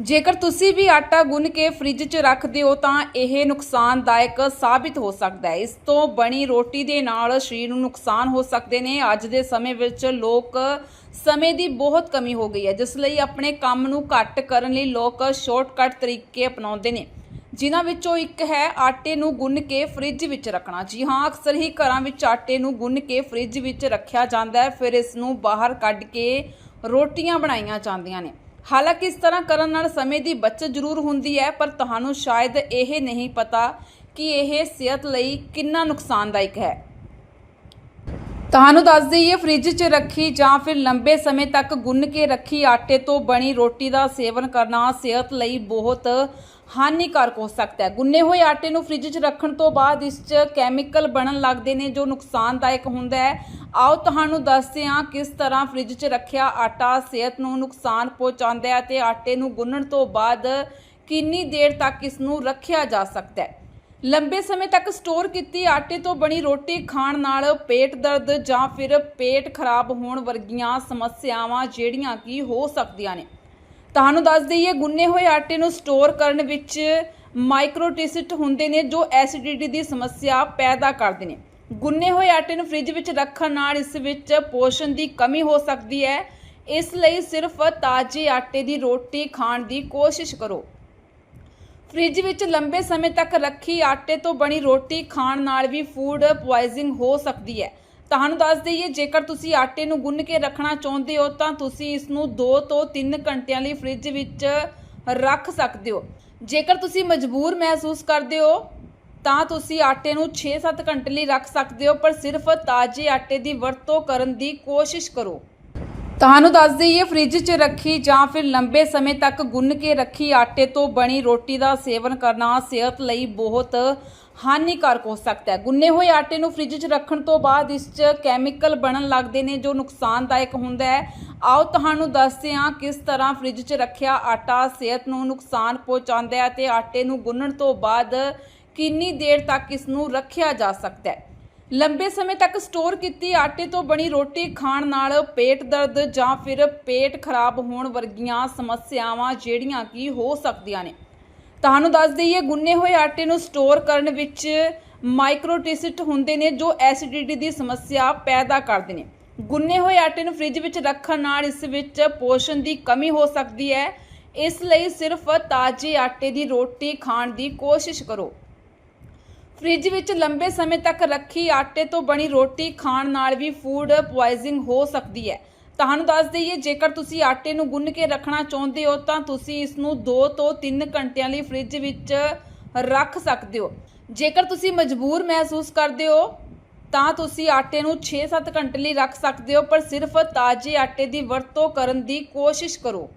ਜੇਕਰ ਤੁਸੀਂ ਵੀ ਆਟਾ ਗੁੰਨ ਕੇ ਫ੍ਰਿਜ 'ਚ ਰੱਖਦੇ ਹੋ, ਤਾਂ ਇਹ ਨੁਕਸਾਨਦਾਇਕ ਸਾਬਿਤ ਹੋ ਸਕਦਾ ਹੈ। ਇਸ ਤੋਂ ਬਣੀ ਰੋਟੀ ਦੇ ਨਾਲ ਸਰੀਰ ਨੂੰ ਨੁਕਸਾਨ ਹੋ ਸਕਦੇ ਨੇ। ਅੱਜ ਦੇ ਸਮੇਂ ਵਿੱਚ ਲੋਕ ਸਮੇਂ ਦੀ ਬਹੁਤ ਕਮੀ ਹੋ ਗਈ ਹੈ, ਜਿਸ ਲਈ ਆਪਣੇ ਕੰਮ ਨੂੰ ਘੱਟ ਕਰਨ ਲਈ ਲੋਕ ਸ਼ਾਰਟਕਟ ਤਰੀਕੇ ਅਪਣਾਉਂਦੇ ਨੇ। ਜਿਨ੍ਹਾਂ ਵਿੱਚੋਂ ਇੱਕ ਹੈ ਆਟੇ ਨੂੰ ਗੁੰਨ ਕੇ ਫ੍ਰਿਜ ਵਿੱਚ ਰੱਖਣਾ। ਜੀ ਹਾਂ, ਅਕਸਰ ਹੀ ਘਰਾਂ ਵਿੱਚ ਆਟੇ ਨੂੰ ਗੁੰਨ ਕੇ ਫ੍ਰਿਜ ਵਿੱਚ ਰੱਖਿਆ ਜਾਂਦਾ ਹੈ। ਫਿਰ ਇਸ ਨੂੰ ਬਾਹਰ ਕੱਢ ਕੇ ਰੋਟੀਆਂ ਬਣਾਈਆਂ ਜਾਂਦੀਆਂ ਨੇ। ਹਾਲਾਂਕਿ ਇਸ ਤਰ੍ਹਾਂ ਕਰਨ ਨਾਲ ਸਮੇਂ ਦੀ ਬਚਤ ਜ਼ਰੂਰ ਹੁੰਦੀ ਹੈ, ਪਰ ਤੁਹਾਨੂੰ ਸ਼ਾਇਦ ਇਹ ਨਹੀਂ ਪਤਾ ਕਿ ਇਹ ਸਿਹਤ ਲਈ ਕਿੰਨਾ ਨੁਕਸਾਨਦਾਇਕ ਹੈ। ਤੁਹਾਨੂੰ ਦੱਸ ਦਈਏ ਫ੍ਰਿਜ 'ਚ ਰੱਖੀ ਜਾਂ ਫਿਰ ਲੰਬੇ ਸਮੇਂ ਤੱਕ ਗੁੰਨ ਕੇ ਰੱਖੀ ਆਟੇ ਤੋਂ ਬਣੀ ਰੋਟੀ ਦਾ ਸੇਵਨ ਕਰਨਾ ਸਿਹਤ ਲਈ ਬਹੁਤ ਹਾਨੀਕਾਰਕ ਹੋ ਸਕਦਾ ਹੈ। ਗੁੰਨੇ ਹੋਏ ਆਟੇ ਨੂੰ ਫ੍ਰਿਜ 'ਚ ਰੱਖਣ ਤੋਂ ਬਾਅਦ ਇਸ 'ਚ ਕੈਮੀਕਲ ਬਣਨ ਲੱਗਦੇ ਨੇ, ਜੋ ਨੁਕਸਾਨਦਾਇਕ ਹੁੰਦਾ ਹੈ। ਆਓ ਤੁਹਾਨੂੰ ਦੱਸਦੇ ਹਾਂ ਕਿਸ ਤਰ੍ਹਾਂ ਫ੍ਰਿਜ 'ਚ ਰੱਖਿਆ ਆਟਾ ਸਿਹਤ ਨੂੰ ਨੁਕਸਾਨ ਪਹੁੰਚਾਉਂਦਾ ਹੈ ਤੇ ਆਟੇ ਨੂੰ ਗੁੰਨਣ ਤੋਂ ਬਾਅਦ ਕਿੰਨੀ ਦੇਰ ਤੱਕ ਇਸ ਨੂੰ ਰੱਖਿਆ ਜਾ ਸਕਦਾ ਹੈ। ਲੰਬੇ ਸਮੇਂ ਤੱਕ ਸਟੋਰ ਕੀਤੀ ਆਟੇ ਤੋਂ ਬਣੀ ਰੋਟੀ ਖਾਣ ਨਾਲ ਪੇਟ ਦਰਦ ਜਾਂ ਫਿਰ ਪੇਟ ਖਰਾਬ ਹੋਣ ਵਰਗੀਆਂ ਸਮੱਸਿਆਵਾਂ ਜਿਹੜੀਆਂ ਕਿ ਹੋ ਸਕਦੀਆਂ ਨੇ। ਤੁਹਾਨੂੰ ਦੱਸ ਦਈਏ, ਗੁੰਨੇ ਹੋਏ ਆਟੇ ਨੂੰ ਸਟੋਰ ਕਰਨ ਵਿੱਚ ਮਾਈਕਰੋਟਿਸਿਟ ਹੁੰਦੇ ਨੇ ਜੋ ਐਸਿਡਿਟੀ ਦੀ ਸਮੱਸਿਆ ਪੈਦਾ ਕਰਦੇ ਨੇ। ਗੁੰਨੇ ਹੋਏ ਆਟੇ ਨੂੰ ਫ੍ਰਿਜ ਵਿੱਚ ਰੱਖਣ ਨਾਲ ਇਸ ਵਿੱਚ ਪੋਸ਼ਣ ਦੀ ਕਮੀ ਹੋ ਸਕਦੀ ਹੈ। ਇਸ ਲਈ ਸਿਰਫ ਤਾਜ਼ੇ ਆਟੇ ਦੀ ਰੋਟੀ ਖਾਣ ਦੀ ਕੋਸ਼ਿਸ਼ ਕਰੋ। ਫ੍ਰਿਜ ਵਿੱਚ ਲੰਬੇ ਸਮੇਂ ਤੱਕ ਰੱਖੀ ਆਟੇ ਤੋਂ ਬਣੀ ਰੋਟੀ ਖਾਣ ਨਾਲ ਵੀ ਫੂਡ ਪੁਆਇਜ਼ਨਿੰਗ ਹੋ ਸਕਦੀ ਹੈ। ਤੁਹਾਨੂੰ ਦੱਸ ਦਈਏ, ਜੇਕਰ ਤੁਸੀਂ ਆਟੇ ਨੂੰ ਗੁੰਨ ਕੇ ਰੱਖਣਾ ਚਾਹੁੰਦੇ ਹੋ, ਤਾਂ ਤੁਸੀਂ ਇਸ ਨੂੰ 2 ਤੋਂ 3 ਘੰਟਿਆਂ ਲਈ ਫ੍ਰਿਜ ਵਿੱਚ ਰੱਖ ਸਕਦੇ ਹੋ। ਜੇਕਰ ਤੁਸੀਂ ਮਜਬੂਰ ਮਹਿਸੂਸ ਕਰਦੇ ਹੋ, ਤਾਂ ਤੁਸੀਂ ਆਟੇ ਨੂੰ 6-7 ਘੰਟੇ ਲਈ ਰੱਖ ਸਕਦੇ ਹੋ, ਪਰ ਸਿਰਫ ਤਾਜ਼ੇ ਆਟੇ ਦੀ ਵਰਤੋਂ ਕਰਨ ਦੀ ਕੋਸ਼ਿਸ਼ ਕਰੋ। ਤੁਹਾਨੂੰ ਦੱਸ ਦਈਏ ਫ੍ਰਿਜ 'ਚ ਰੱਖੀ ਜਾਂ ਫਿਰ ਲੰਬੇ ਸਮੇਂ ਤੱਕ ਗੁੰਨ ਕੇ ਰੱਖੀ ਆਟੇ ਤੋਂ ਬਣੀ ਰੋਟੀ ਦਾ ਸੇਵਨ ਕਰਨਾ ਸਿਹਤ ਲਈ ਬਹੁਤ ਹਾਨੀਕਾਰਕ ਹੋ ਸਕਦਾ ਹੈ। ਗੁੰਨੇ ਹੋਏ ਆਟੇ ਨੂੰ ਫ੍ਰਿਜ 'ਚ ਰੱਖਣ ਤੋਂ ਬਾਅਦ ਇਸ 'ਚ ਕੈਮੀਕਲ ਬਣਨ ਲੱਗਦੇ ਨੇ, ਜੋ ਨੁਕਸਾਨਦਾਇਕ ਹੁੰਦਾ ਹੈ। ਆਓ ਤੁਹਾਨੂੰ ਦੱਸਦੇ ਹਾਂ ਕਿਸ ਤਰ੍ਹਾਂ ਫ੍ਰਿਜ 'ਚ ਰੱਖਿਆ ਆਟਾ ਸਿਹਤ ਨੂੰ ਨੁਕਸਾਨ ਪਹੁੰਚਾਉਂਦਾ ਹੈ ਤੇ ਆਟੇ ਨੂੰ ਗੁੰਨਣ ਤੋਂ ਬਾਅਦ ਕਿੰਨੀ ਦੇਰ ਤੱਕ ਇਸ ਨੂੰ ਰੱਖਿਆ ਜਾ ਸਕਦਾ ਹੈ। ਲੰਬੇ ਸਮੇਂ ਤੱਕ ਸਟੋਰ ਕੀਤੀ ਆਟੇ ਤੋਂ ਬਣੀ ਰੋਟੀ ਖਾਣ ਨਾਲ ਪੇਟ ਦਰਦ ਜਾਂ ਫਿਰ ਪੇਟ ਖਰਾਬ ਹੋਣ ਵਰਗੀਆਂ ਸਮੱਸਿਆਵਾਂ ਜਿਹੜੀਆਂ ਕਿ ਹੋ ਸਕਦੀਆਂ ਨੇ। ਤੁਹਾਨੂੰ ਦੱਸ ਦਈਏ, ਗੁੰਨੇ ਹੋਏ ਆਟੇ ਨੂੰ ਸਟੋਰ ਕਰਨ ਵਿੱਚ ਮਾਈਕਰੋਟਿਸਿਟ ਹੁੰਦੇ ਨੇ ਜੋ ਐਸਿਡਿਟੀ ਦੀ ਸਮੱਸਿਆ ਪੈਦਾ ਕਰਦੇ ਨੇ। ਗੁੰਨੇ ਹੋਏ ਆਟੇ ਨੂੰ ਫ੍ਰਿਜ ਵਿੱਚ ਰੱਖਣ ਨਾਲ ਇਸ ਵਿੱਚ ਪੋਸ਼ਣ ਦੀ ਕਮੀ ਹੋ ਸਕਦੀ ਹੈ। ਇਸ ਲਈ ਸਿਰਫ ਤਾਜ਼ੇ ਆਟੇ ਦੀ ਰੋਟੀ ਖਾਣ ਦੀ ਕੋਸ਼ਿਸ਼ ਕਰੋ। ਫ੍ਰਿਜ ਵਿੱਚ ਲੰਬੇ ਸਮੇਂ ਤੱਕ ਰੱਖੀ ਆਟੇ ਤੋਂ ਬਣੀ ਰੋਟੀ ਖਾਣ ਨਾਲ ਵੀ ਫੂਡ ਪੁਆਇਜ਼ਨਿੰਗ ਹੋ ਸਕਦੀ ਹੈ। ਤੁਹਾਨੂੰ ਦੱਸ ਦਈਏ, ਜੇਕਰ ਤੁਸੀਂ ਆਟੇ ਨੂੰ ਗੁੰਨ ਕੇ ਰੱਖਣਾ ਚਾਹੁੰਦੇ ਹੋ, ਤਾਂ ਤੁਸੀਂ ਇਸ ਨੂੰ 2 ਤੋਂ 3 ਘੰਟਿਆਂ ਲਈ ਫ੍ਰਿਜ ਵਿੱਚ ਰੱਖ ਸਕਦੇ ਹੋ। ਜੇਕਰ ਤੁਸੀਂ ਮਜਬੂਰ ਮਹਿਸੂਸ ਕਰਦੇ ਹੋ, ਤਾਂ ਤੁਸੀਂ ਆਟੇ ਨੂੰ 6-7 ਘੰਟੇ ਲਈ ਰੱਖ ਸਕਦੇ ਹੋ, ਪਰ ਸਿਰਫ ਤਾਜ਼ੇ ਆਟੇ ਦੀ ਵਰਤੋਂ ਕਰਨ ਦੀ ਕੋਸ਼ਿਸ਼ ਕਰੋ।